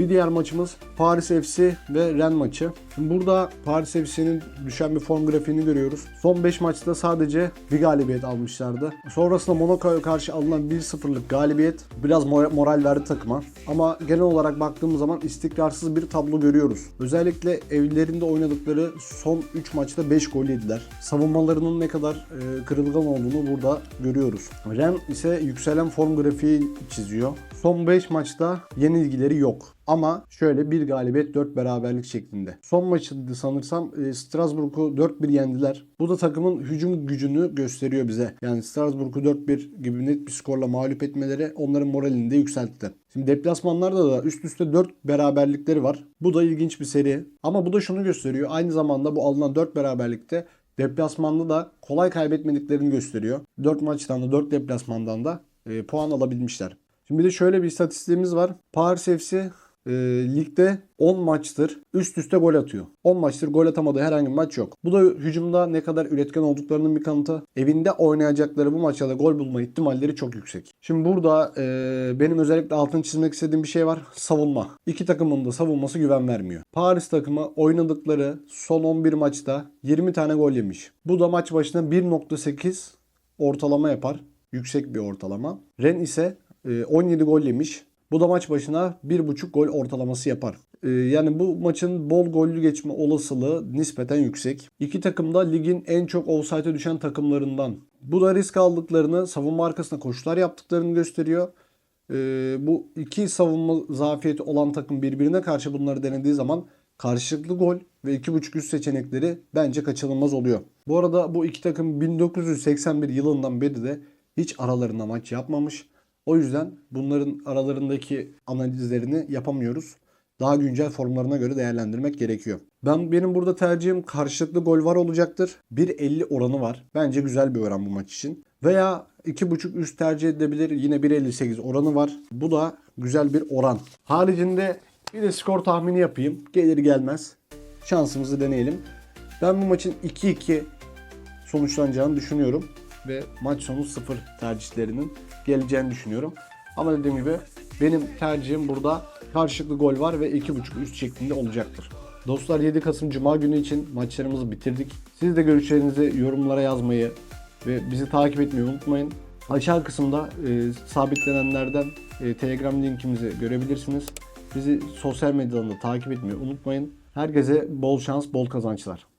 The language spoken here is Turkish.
Bir diğer maçımız Paris FC ve Rennes maçı. Şimdi burada Paris FC'nin düşen bir form grafiğini görüyoruz. Son 5 maçta sadece bir galibiyet almışlardı. Sonrasında Monaco'ya karşı alınan 1-0'lık galibiyet biraz mor- moral verdi takıma. Ama genel olarak baktığımız zaman istikrarsız bir tablo görüyoruz. Özellikle evlerinde oynadıkları son 3 maçta 5 gol yediler. Savunmalarının ne kadar e, kırılgan olduğunu burada görüyoruz. Rennes ise yükselen form grafiği çiziyor. Son 5 maçta yenilgileri yok. Ama şöyle bir galibiyet 4 beraberlik şeklinde. Son maçıydı sanırsam e, Strasbourg'u 4-1 yendiler. Bu da takımın hücum gücünü gösteriyor bize. Yani Strasbourg'u 4-1 gibi net bir skorla mağlup etmeleri onların moralini de yükseltti. Şimdi deplasmanlarda da üst üste 4 beraberlikleri var. Bu da ilginç bir seri. Ama bu da şunu gösteriyor. Aynı zamanda bu alınan 4 beraberlikte deplasmanda da kolay kaybetmediklerini gösteriyor. 4 maçtan da 4 deplasmandan da e, puan alabilmişler. Şimdi bir de şöyle bir istatistiğimiz var. Paris FC e, ligde 10 maçtır üst üste gol atıyor. 10 maçtır gol atamadığı herhangi bir maç yok. Bu da hücumda ne kadar üretken olduklarının bir kanıtı. Evinde oynayacakları bu maçlarda gol bulma ihtimalleri çok yüksek. Şimdi burada e, benim özellikle altını çizmek istediğim bir şey var. Savunma. İki takımın da savunması güven vermiyor. Paris takımı oynadıkları son 11 maçta 20 tane gol yemiş. Bu da maç başına 1.8 ortalama yapar. Yüksek bir ortalama. Ren ise e, 17 gol yemiş. Bu da maç başına 1.5 gol ortalaması yapar. E, Yani bu maçın bol gollü geçme olasılığı nispeten yüksek. İki takım da ligin en çok offside'e düşen takımlarından. Bu da risk aldıklarını, savunma arkasına koşular yaptıklarını gösteriyor. E, Bu iki savunma zafiyeti olan takım birbirine karşı bunları denediği zaman karşılıklı gol ve 2.5 üst seçenekleri bence kaçınılmaz oluyor. Bu arada bu iki takım 1981 yılından beri de hiç aralarında maç yapmamış. O yüzden bunların aralarındaki analizlerini yapamıyoruz. Daha güncel formlarına göre değerlendirmek gerekiyor. Ben benim burada tercihim karşılıklı gol var olacaktır. 1.50 oranı var. Bence güzel bir oran bu maç için. Veya 2.5 üst tercih edilebilir. Yine 1.58 oranı var. Bu da güzel bir oran. Haricinde bir de skor tahmini yapayım. Gelir gelmez. Şansımızı deneyelim. Ben bu maçın 2-2 sonuçlanacağını düşünüyorum. Ve maç sonu 0 tercihlerinin geleceğini düşünüyorum. Ama dediğim gibi benim tercihim burada karşılıklı gol var ve 2.5 üst şeklinde olacaktır. Dostlar 7 Kasım Cuma günü için maçlarımızı bitirdik. Siz de görüşlerinizi yorumlara yazmayı ve bizi takip etmeyi unutmayın. Aşağı kısımda e, sabitlenenlerden e, Telegram linkimizi görebilirsiniz. Bizi sosyal medyadan da takip etmeyi unutmayın. Herkese bol şans, bol kazançlar.